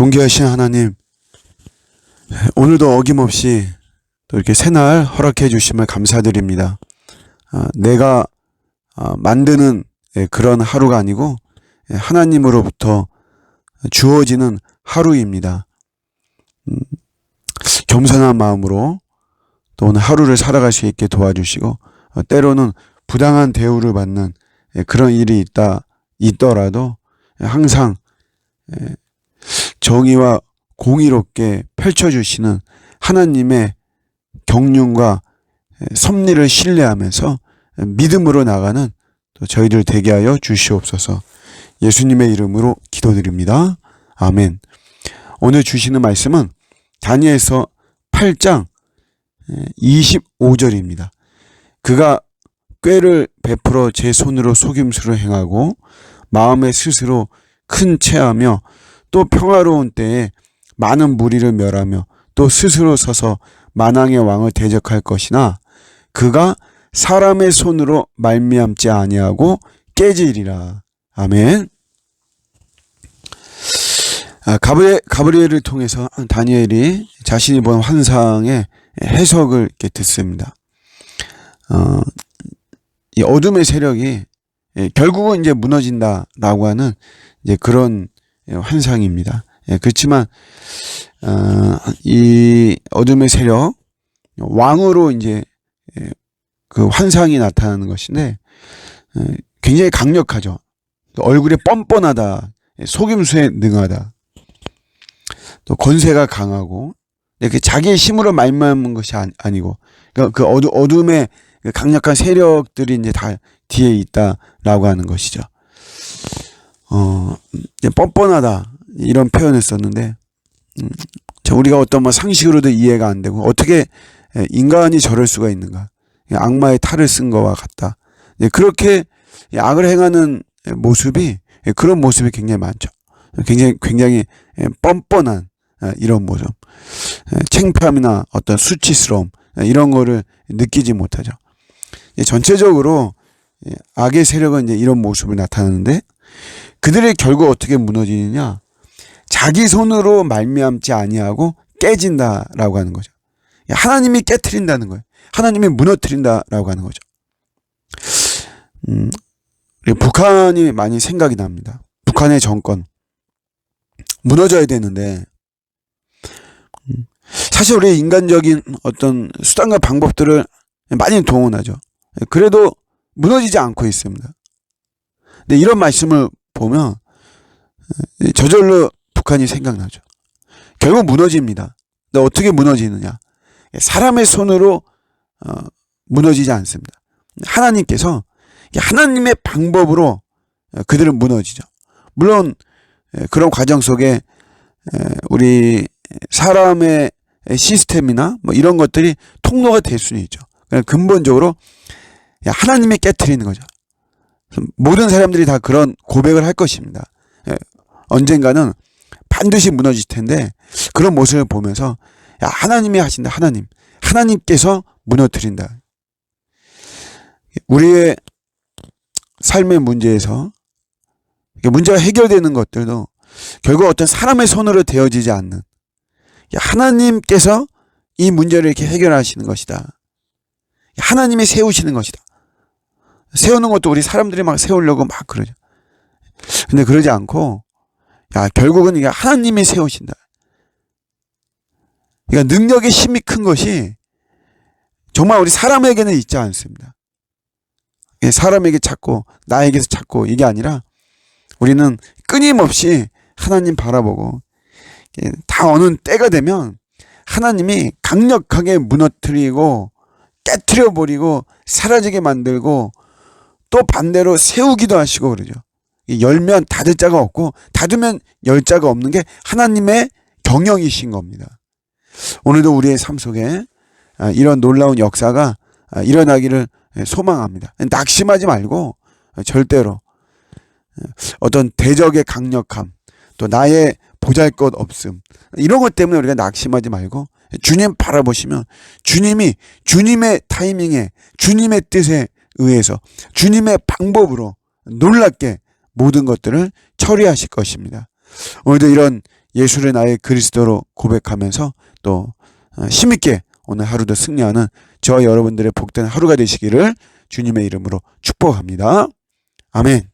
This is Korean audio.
존귀하신 하나님, 오늘도 어김없이 또 이렇게 새날 허락해 주심을 감사드립니다. 아, 내가 아, 만드는 예, 그런 하루가 아니고 예, 하나님으로부터 주어지는 하루입니다. 음, 겸손한 마음으로 또 오늘 하루를 살아갈 수 있게 도와주시고 어, 때로는 부당한 대우를 받는 예, 그런 일이 있다 있더라도 예, 항상 예, 정의와 공의롭게 펼쳐주시는 하나님의 경륜과 예, 섭리를 신뢰하면서 믿음으로 나가는 또 저희들 되게 하여 주시옵소서. 예수님의 이름으로 기도드립니다. 아멘. 오늘 주시는 말씀은 다니엘서 8장 25절입니다. 그가 꾀를 베풀어 제 손으로 속임수를 행하고 마음에 스스로 큰 체하며 또 평화로운 때에 많은 무리를 멸하며 또 스스로 서서 만왕의 왕을 대적할 것이나 그가 사람의 손으로 말미암지 아니하고 깨지리라. 아멘. 아, 가브리, 가브리엘을 통해서 다니엘이 자신이 본 환상의 해석을 이렇게 듣습니다. 어, 이 어둠의 세력이 예, 결국은 이제 무너진다라고 하는 이제 그런 예, 환상입니다. 예, 그렇지만 어, 이 어둠의 세력 왕으로 이제 예, 그 환상이 나타나는 것인데 예, 굉장히 강력하죠. 얼굴에 뻔뻔하다, 예, 속임수에 능하다, 또 권세가 강하고 이렇게 자기의 힘으로 말미암은 것이 아니- 아니고 그러니까 그 어두, 어둠의 그 강력한 세력들이 이제 다 뒤에 있다라고 하는 것이죠. 어, 뻔뻔하다 이런 표현을 썼는데 음, 자, 우리가 어떤 뭐 상식으로도 이해가 안 되고 어떻게 예, 인간이 저럴 수가 있는가? 예, 악마의 탈을 쓴 거와 같다. 예, 그렇게 이 악을 행하는 모습이 예, 그런 모습이 굉장히 많죠. 굉장히 굉장히 예, 뻔뻔한 예, 이런 모습, 예, 창피함이나 어떤 수치스러움 예, 이런 거를 느끼지 못하죠. 예, 전체적으로 예, 악의 세력은 이제 이런 모습을 나타내는데 그들의 결국 어떻게 무너지느냐? 자기 손으로 말미암지 아니하고 깨진다라고 하는 거죠. 예, 하나님이 깨트린다는 거예요. 하나님이 무너뜨린다라고 하는 거죠. 음, 북한이 많이 생각이 납니다. 북한의 정권 무너져야 되는데 음, 사실 우리 인간적인 어떤 수단과 방법들을 많이 동원하죠. 그래도 무너지지 않고 있습니다. 근데 이런 말씀을 보면 에, 저절로 북한이 생각나죠. 결국 무너집니다. 근데 어떻게 무너지느냐? 사람의 손으로 어, 무너지지 않습니다. 하나님께서 하나님의 방법으로 어, 그들은 무너지죠. 물론 에, 그런 과정 속에 에, 우리 사람의 시스템이나 뭐 이런 것들이 통로가 될 수는 있죠. 그냥 근본적으로 하나님이 깨뜨리는 거죠. 모든 사람들이 다 그런 고백을 할 것입니다. 예, 언젠가는 반드시 무너질 텐데 그런 모습을 보면서 야, 하나님이 하신다. 하나님. 하나님께서 무너뜨린다. 우리의 삶의 문제에서 문제가 해결되는 것들도 결국 어떤 사람의 손으로 되어지지 않는 야, 하나님께서 이 문제를 이렇게 해결하시는 것이다. 하나님이 세우시는 것이다. 세우는 것도 우리 사람들이 막 세우려고 막 그러죠. 근데 그러지 않고, 야, 결국은 이게 하나님이 세우신다. 그러니까 능력의 힘이 큰 것이 정말 우리 사람에게는 있지 않습니다. 이게 사람에게 찾고, 나에게서 찾고, 이게 아니라 우리는 끊임없이 하나님 바라보고, 이게 다 어느 때가 되면 하나님이 강력하게 무너뜨리고, 깨뜨려 버리고, 사라지게 만들고, 또 반대로 세우기도 하시고 그러죠. 이 열면 닫을 자가 없고 닫으면 열 자가 없는 게 하나님의 경영이신 겁니다. 오늘도 우리의 삶 속에 아, 이런 놀라운 역사가 아, 일어나기를 소망합니다. 낙심하지 말고 절대로 어떤 대적의 강력함 또 나의 보잘것 없음 이런 것 때문에 우리가 낙심하지 말고 주님 바라보시면 주님이 주님의 타이밍에 주님의 뜻에 의해서 주님의 방법으로 놀랍게 모든 것들을 처리하실 것입니다. 오늘도 이런 예수를 나의 그리스도로 고백하면서 또 어, 힘있게 오늘 하루도 승리하는 저 여러분들의 복된 하루가 되시기를 주님의 이름으로 축복합니다. 아멘.